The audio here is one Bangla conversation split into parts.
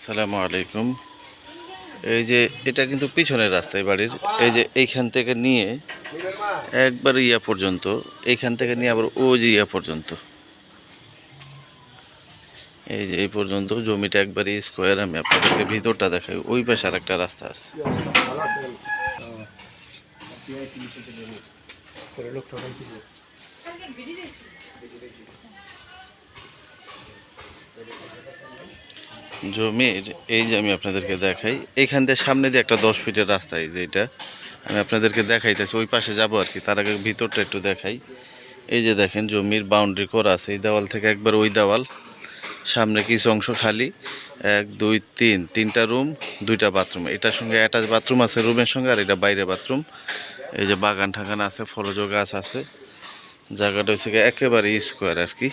আসসালামু আলাইকুম। এই যে এটা কিন্তু পিছনের রাস্তায় বাড়ির। এই যে এইখান থেকে নিয়ে একবার ইয়া পর্যন্ত, এইখান থেকে নিয়ে আবার ও যে ইয়া পর্যন্ত। এই যে এই পর্যন্ত জমিটা একবারই স্কোয়ার আমি আপনাদেরকে ভিতরটা দেখাই, ওই পাশে আর একটা রাস্তা আছে। জমির এই যে আমি আপনাদেরকে দেখাই এইখান দিয়ে সামনে দিয়ে একটা দশ ফিটের রাস্তা, এই যে এটা। আমি আপনাদেরকে দেখাইতেছি, ওই পাশে যাব আর কি, তার আগে ভিতরটা একটু দেখাই। এই যে দেখেন, জমির বাউন্ডারি করা আছে, এই দেওয়াল থেকে একবার ওই দেওয়াল, সামনে কিছু অংশ খালি, এক, দুই, তিন, তিনটা রুম দুইটা বাথরুম এটার সঙ্গে অ্যাটাচ বাথরুম আছে রুমের সঙ্গে, আর এটা বাইরে বাথরুম এই যে বাগান ঠাগান আছে, ফলজ গাছ আছে, জায়গাটা হচ্ছে একেবারে স্কোয়ার আর কি।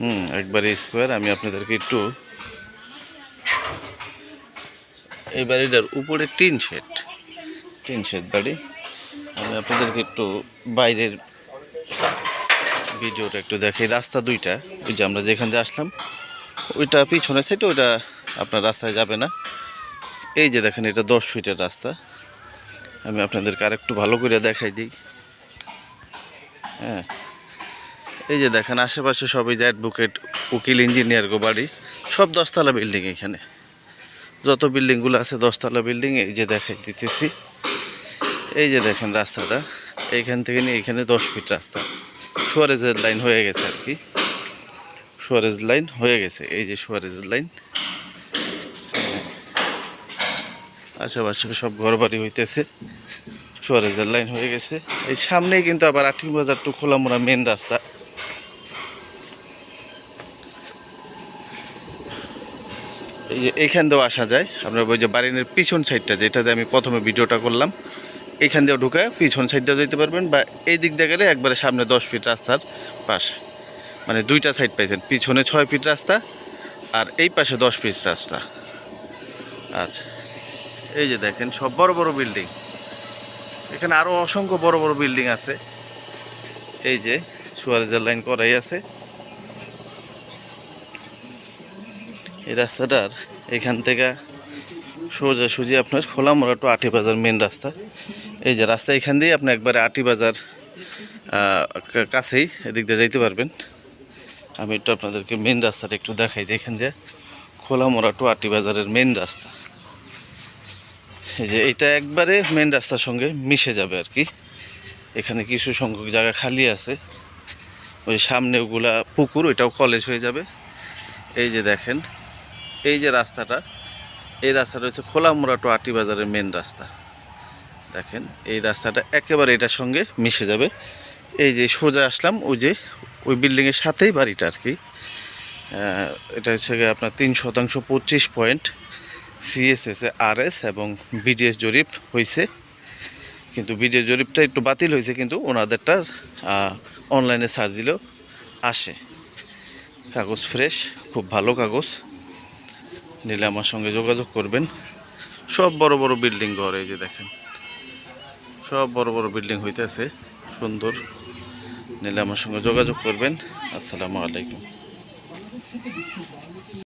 হুম, একবারে স্কোয়ার আমি আপনাদেরকে একটু এই বাড়িটার উপরে টিন শেড। টিন শেড বাড়ি। আমি আপনাদেরকে একটু বাইরের ভিডিওটা একটু দেখাই। রাস্তা দুইটা, ওই যে আমরা যেখান দিয়ে আসলাম, ওইটা পিছনে সাইডে ওইটা আপনার রাস্তায় যাবে না। এই যে দেখেন, এটা দশ ফিটের রাস্তা। আমি আপনাদেরকে আরেকটু ভালো করে দেখাই দিই। হ্যাঁ। এই যে দেখেন, আশেপাশে সবই যে অ্যাডভোকেট উকিল ইঞ্জিনিয়ার গো বাড়ি। সব দশতলা বিল্ডিং এখানে। যত বিল্ডিংগুলো আছে, দশতলা বিল্ডিং, এই যে দেখাই দিতেছি। এই যে দেখেন রাস্তাটা, এইখান থেকে নিয়ে এখানে দশ ফিট রাস্তা। সুয়ারেজের লাইন হয়ে গেছে আর কি। সুয়ারেজ লাইন হয়ে গেছে, এই যে সুয়ারেজের লাইন। আশেপাশে সব ঘর বাড়ি হইতেছে, সুয়ারেজের লাইন হয়ে গেছে। এই সামনেই কিন্তু আবার আটিং বাজার টু খোলামোড়া মেন রাস্তা। এই যে এইখান দিয়েও আসা যায়। আপনার ওই যে বাড়ির পিছন সাইডটা যেটাতে আমি প্রথমে ভিডিওটা করলাম, এখান দিয়েও ঢুকে পিছন সাইডটাও যেতে পারবেন বা এই দিক দিয়ে গেলে একবারে সামনে দশ ফিট রাস্তার পাশে। মানে দুইটা সাইড পাইছেন, পিছনে ছয় ফিট রাস্তা আর এই পাশে দশ ফিট রাস্তা। আচ্ছা এই যে দেখেন, সব বড় বড় বিল্ডিং এখানে আরও অসংখ্য বড় বড় বিল্ডিং আছে। এই যে, সুয়ারেজের লাইন করাই আছে। এই রাস্তাটার এখান থেকে সোজাসুজি আপনার খোলামোড়া টু আটি বাজার মেন রাস্তা। এই যে রাস্তা এখান দিয়ে আপনি একবারে আটি বাজার কাছেই এদিক দিয়ে যাইতে পারবেন। আমি একটু আপনাদেরকে মেন রাস্তাটা একটু দেখাই দিই এখান দিয়ে খোলামোড়া টু আটি বাজারের মেন রাস্তা। এই যে এটা একবারে মেন রাস্তার সঙ্গে মিশে যাবে আর কি। এখানে কিছু সংখ্যক জায়গা খালি আছে। ওই সামনে ওগুলা পুকুর, ওইটাও কলেজ হয়ে যাবে। এই যে দেখেন এই যে রাস্তাটা, এই রাস্তাটা হচ্ছে খোলামোড়া টু আটি বাজারের মেন রাস্তা। দেখেন, এই রাস্তাটা একেবারে এটার সঙ্গে মিশে যাবে। এই যে সোজা আসলাম, ওই যে, ওই বিল্ডিংয়ের সাথেই বাড়িটা আর কি। এটা হচ্ছে গিয়ে আপনার তিন শতাংশ পঁচিশ পয়েন্ট সিএসএস আর এস এবং বিডিএস জরিপ হয়েছে কিন্তু বিডিএস জরিপটা একটু বাতিল হয়েছে কিন্তু ওনাদেরটা অনলাইনে সার্চ দিলেও আসে। কাগজ ফ্রেশ, খুব ভালো কাগজ। নিলে আমার সঙ্গে যোগাযোগ করবেন। সব বড় বড় বিল্ডিং ঘর, এই যে দেখেন। সব বড় বড় বিল্ডিং হইতেছে, সুন্দর। নিলে আমার সঙ্গে যোগাযোগ করবেন। আসসালামু আলাইকুম।